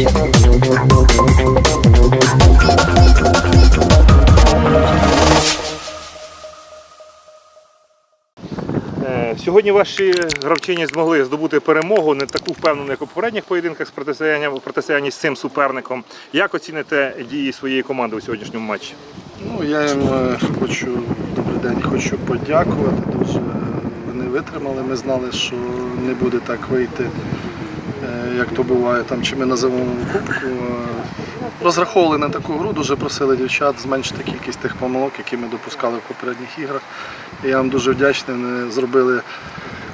Е, Сьогодні ваші гравчині змогли здобути перемогу, не таку впевнену, як у попередніх поєдинках з протистояння в протистоянні з цим суперником. Як оціните дії своєї команди у сьогоднішньому матчі? Ну, я їм е, хочу добрий день, хочу подякувати. Дуже вони витримали. Ми знали, що не буде так вийти, е, як то буває, там чи ми називаємо кубку. Е, Розраховували на таку гру, дуже просили дівчат зменшити кількість тих помилок, які ми допускали в попередніх іграх. І я вам дуже вдячний. Вони зробили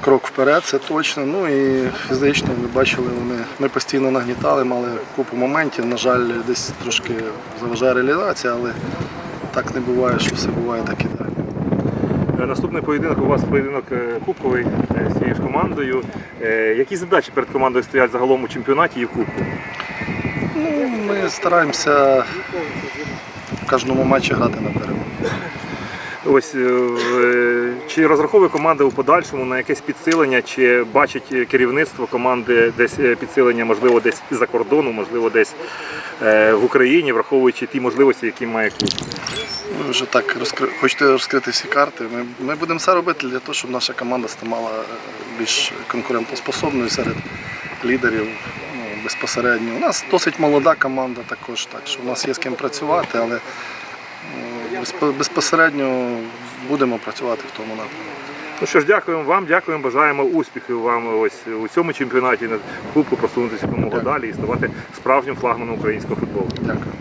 крок вперед, це точно. Ну і фізично ви бачили, вони ми постійно нагнітали, мали купу моментів. На жаль, десь трошки заважає реалізація, але так не буває, що все буває так ідеально. Е, Наступний поєдинок у вас поєдинок е, кубковий е, з цією ж командою. Е, Які задачі перед командою стоять загалом у чемпіонаті і в кубку? Ну, ми стараємося в кожному матчі грати на перемогу. Ось е, е, чи розраховує команда у подальшому на якесь підсилення, чи бачить керівництво команди десь е, підсилення, можливо, десь за кордону, можливо, десь е, в Україні, враховуючи ті можливості, які має клуб? Ви вже так розкри... хочете розкрити всі карти. Ми, ми будемо все робити для того, щоб наша команда ставала е, більш конкурентоспособною серед лідерів ну, безпосередньо. У нас досить молода команда також, так що у нас є з ким працювати, але безпосередньо будемо працювати в тому напрямку. Ну що ж, дякуємо вам, дякуємо, бажаємо успіхів вам ось у цьому чемпіонаті на кубку просунутися Дякую. далі і ставати справжнім флагманом українського футболу. Дякую.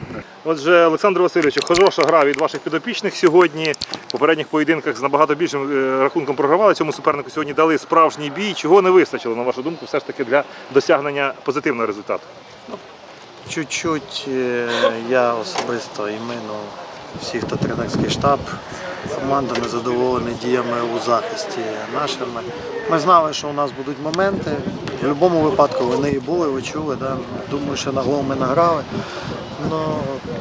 Отже, Олександр Васильович, хороша гра від ваших підопічних сьогодні. В попередніх поєдинках з набагато більшим е, рахунком програвали цьому супернику. Сьогодні дали справжній бій. Чого не вистачило, на вашу думку, все ж таки для досягнення позитивного результату? Чуть-чуть е, я особисто і ми, ну, всі, хто тренерський штаб, команда не задоволені діями у захисті нашими. Ми знали, що у нас будуть моменти. В будь-якому випадку вони і були, ви чули. Да? Думаю, що на гол ми награли. Ну,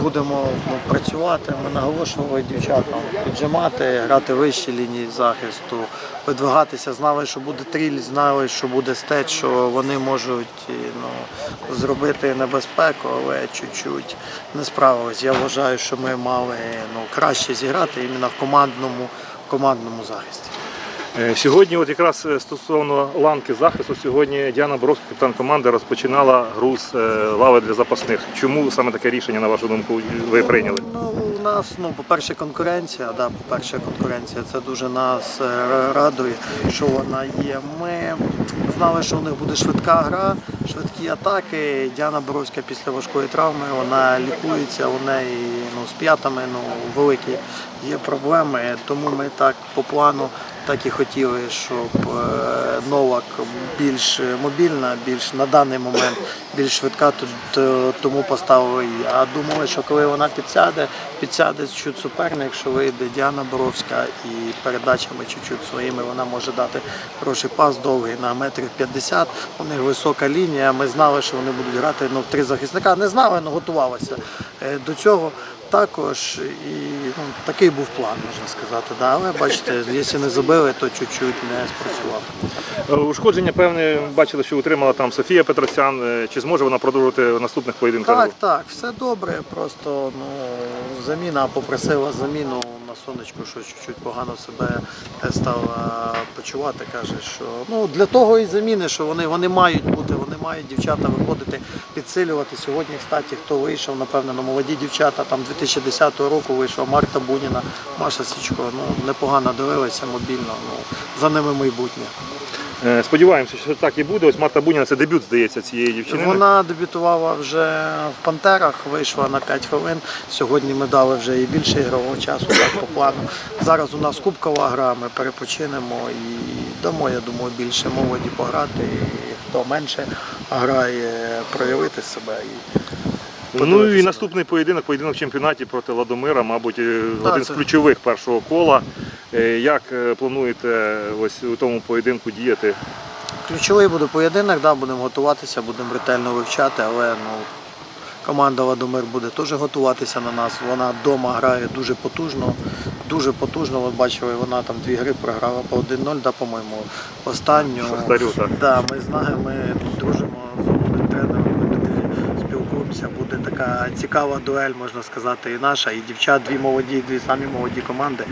будемо ну, працювати. Ми наголошували дівчатам піджимати, грати вищі лінії захисту, видвигатися. Знали, що буде тріль, знали, що буде стеч, що вони можуть ну, зробити небезпеку, але чуть-чуть не справились. Я вважаю, що ми мали ну, краще зіграти іменно в командному, командному захисті. Е, Сьогодні, от якраз е, стосовно ланки захисту, сьогодні Діана Боровська, капітан команди, розпочинала груз е, лави для запасних. Чому саме таке рішення, на вашу думку, ви прийняли? Ну, у нас, ну, по-перше, конкуренція, да, по-перше, конкуренція. Це дуже нас радує, що вона є. Ми знали, що у них буде швидка гра, швидкі атаки. Діана Боровська після важкої травми, вона лікується, у неї ну, з п'ятами ну, великі є проблеми. Тому ми так по плану так і хотіли, щоб е, Новак більш мобільна, більш на даний момент більш швидка, то- тому поставили її. А думали, що коли вона підсяде, підсяде чуть суперник, що вийде Діана Боровська і передачами чуть-чуть своїми вона може дати хороший пас довгий на метрів 50. У них висока лінія. Ми знали, що вони будуть грати ну, в три захисника. Не знали, але готувалися е, до цього. Також і ну, такий був план, можна сказати. Да. Але бачите, якщо не забили, то чуть-чуть не спрацював. Е, Ушкодження, певне, бачили, що отримала там Софія Петросян. Е, Чи зможе вона продовжувати в наступних поєдинках? Так, так, все добре. Просто ну, заміна попросила заміну на сонечку, що чуть-чуть погано себе став почувати. Каже, що ну для того і заміни, що вони, вони мають бути, вони мають дівчата виходити, підсилювати. Сьогодні, кстати, хто вийшов, напевно, на молоді дівчата, там 2010 року вийшла Марта Буніна, Маша Січко. Ну, непогано дивилася мобільно. Ну, за ними майбутнє. Е, Сподіваємося, що так і буде. Ось Марта Буніна, це дебют, здається, цієї дівчини. Вона дебютувала вже в Пантерах, вийшла на 5 хвилин. Сьогодні ми дали вже і більше ігрового часу так по плану. Зараз у нас кубкова гра, ми перепочинемо і дамо, я думаю, більше молоді пограти. І хто менше грає, проявити себе. І Ну і наступний поєдинок, поєдинок в чемпіонаті проти Ладомира, мабуть, е, один з ключових першого кола. Е, Як е, плануєте ось у тому поєдинку діяти? Ключовий буде поєдинок, да, будемо готуватися, будемо ретельно вивчати, але ну, команда Ладомир буде теж готуватися на нас. Вона вдома грає дуже потужно, дуже потужно. Ви бачили, вона там дві гри програла по 1-0, да, по-моєму, останню. Шахтарю, так. Да, ми знаємо, ми дружимо подивимося. Буде така цікава дуель, можна сказати, і наша, і дівчат, дві молоді, дві самі молоді команди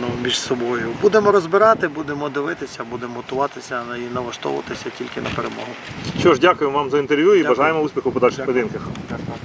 ну, між собою. Будемо розбирати, будемо дивитися, будемо готуватися і налаштовуватися тільки на перемогу. Що ж, дякуємо вам за інтерв'ю і Дякую. бажаємо успіху в подальших поєдинках. Дякую.